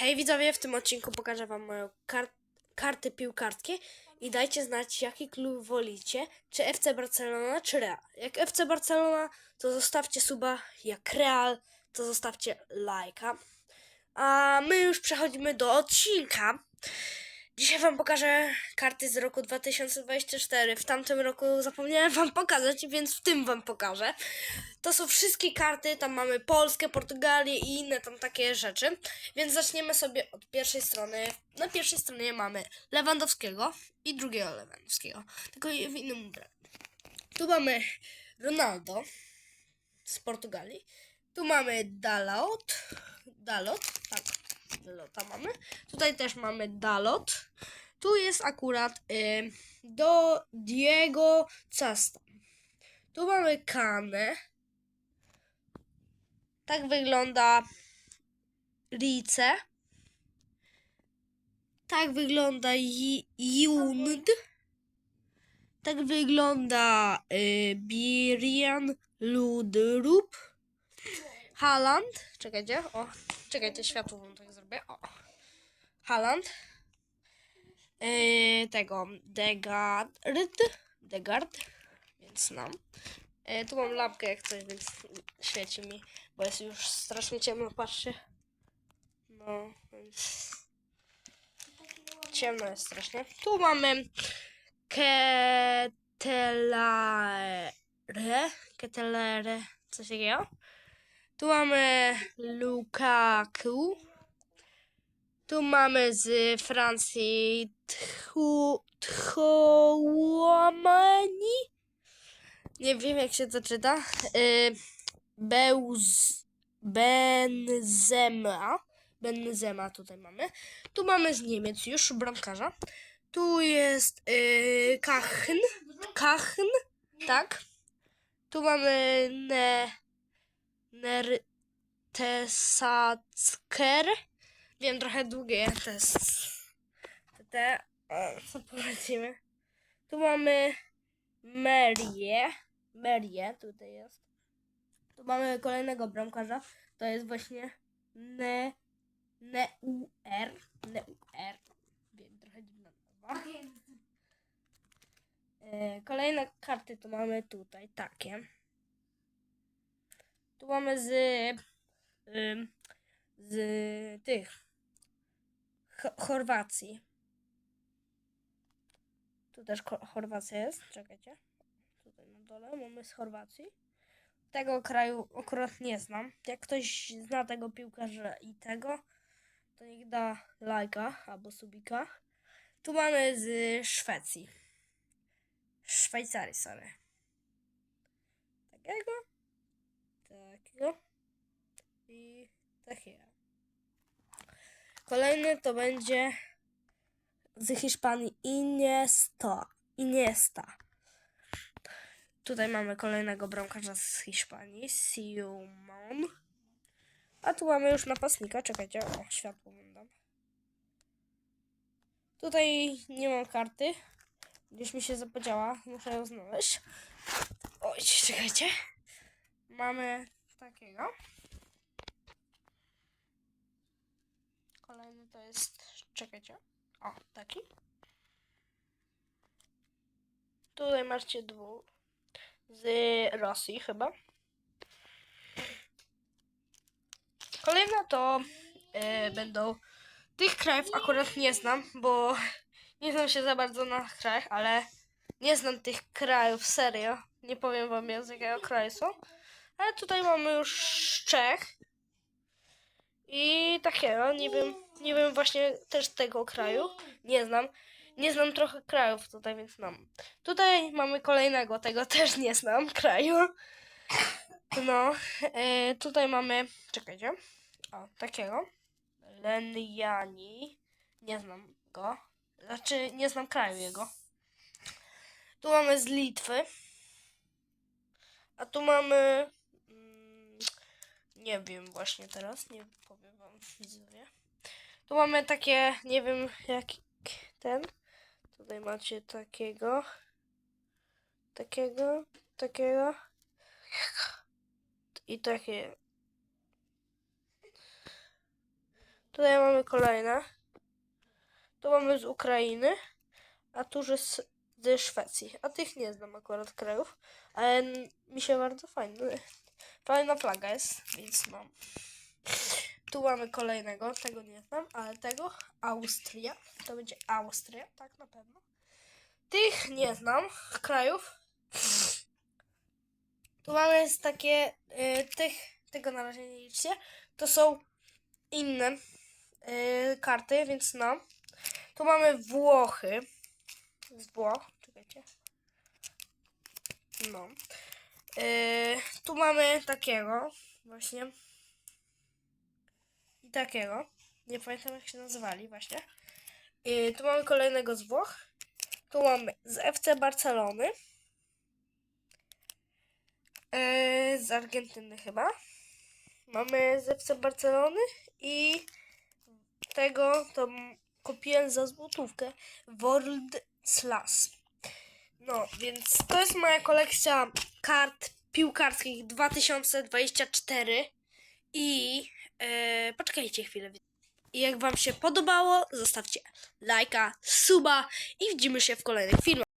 Hej widzowie, w tym odcinku pokażę wam moją kar kartę piłkarskie i dajcie znać jaki klub wolicie, czy FC Barcelona, czy Real. Jak FC Barcelona, to zostawcie suba, jak Real, to zostawcie lajka. A my już przechodzimy do odcinka. Dzisiaj wam pokażę karty z roku 2024. W tamtym roku zapomniałem wam pokazać, więc w tym wam pokażę. To są wszystkie karty, tam mamy Polskę, Portugalię i inne tam takie rzeczy. Więc zaczniemy sobie od pierwszej strony. Na pierwszej stronie mamy Lewandowskiego i drugiego Lewandowskiego, tylko w innym ubraniu. Tu mamy Ronaldo z Portugalii. Tu mamy Dalot. Dalot, tak. Dalota mamy. Tutaj też mamy Dalot. Tu jest akurat y, do Diego Casta. Tu mamy Kanę. Tak wygląda Rice. Tak wygląda Jund. Tak wygląda y, Birian Ludrup. Haaland. Czekajcie, o, czekajcie, światło wam tak zrobię. O. Haaland. Yy, tego Degard. Degard. Więc znam. Yy, tu mam lampkę jak coś, więc świeci mi, bo jest już strasznie ciemno, patrzcie. No, więc ciemno jest strasznie. Tu mamy Ketelare. Ketelare. Coś takiego. Tu mamy Lukaku. Tu mamy z Francji Tchouameni. Nie wiem jak się to czyta. Y, Beuz Benzema. Benzema tutaj mamy. Tu mamy z Niemiec już bramkarza. Tu jest y, Kachn. Kachn, tak. Tu mamy ne, Nertesacker. Wiem, trochę długie to jest. Te, co polecimy. Tu mamy Merię. Merię tutaj jest. Tu mamy kolejnego bramkarza. To jest właśnie Ne... Neuer. Neuer. Wiem, trochę dziwna nazwa. E, Kolejne karty tu mamy tutaj, takie. Tu mamy z... z tych... Cho- Chorwacji. Tu też Chorwacja jest, czekajcie. Tutaj na dole mamy z Chorwacji. Tego kraju akurat nie znam. Jak ktoś zna tego piłkarza i tego, to niech da lajka albo subika. Tu mamy z Szwecji. Szwajcarii, sorry. Takiego, takiego i takiego. Kolejny to będzie z Hiszpanii Iniesta. Iniesta. Tutaj mamy kolejnego bramkarza z Hiszpanii, Simon. A tu mamy już napastnika, czekajcie, o, światło dam. Tutaj nie mam karty, gdzieś mi się zapodziała, muszę ją znaleźć. Oj, czekajcie. Mamy takiego. Kolejny to jest, czekajcie, o, taki. Tutaj macie dwóch z Rosji chyba. Kolejne to e, będą tych krajów akurat nie znam, bo nie znam się za bardzo na krajach, ale nie znam tych krajów serio. Nie powiem wam jakiego kraju są. Tutaj mamy już Czech. I takiego, nie wiem, nie wiem właśnie też tego kraju. Nie znam. Nie znam trochę krajów tutaj, więc znam. Tutaj mamy kolejnego, tego też nie znam kraju. No, e, tutaj mamy, czekajcie, o, takiego. Lenjani. Nie znam go. Znaczy, nie znam kraju jego. Tu mamy z Litwy. A tu mamy. Nie wiem właśnie teraz, nie powiem wam widzowie. Tu mamy takie, nie wiem jak ten. Tutaj macie takiego. Takiego. Takiego. I takie. Tutaj mamy kolejne. Tu mamy z Ukrainy, a tu z, ze Szwecji. A tych nie znam akurat krajów, ale mi się bardzo fajny. Fajna flaga jest, więc mam. Tu mamy kolejnego, tego nie znam, ale tego Austria. To będzie Austria, tak na pewno. Tych nie znam krajów. Tu mamy takie, y, tych, tego na razie nie liczcie. To są inne y, karty, więc no. Tu mamy Włochy. Z Włoch, czekajcie. No. Y, tu mamy takiego, właśnie. I takiego. Nie pamiętam jak się nazywali, właśnie. Y, tu mamy kolejnego z Włoch. Tu mamy z FC Barcelony. Y, z Argentyny chyba. Mamy z FC Barcelony i tego to kupiłem za złotówkę World Slash. No, więc to jest moja kolekcja kart piłkarskich 2024 i e, poczekajcie chwilę. I jak wam się podobało, zostawcie lajka, suba i widzimy się w kolejnych filmach.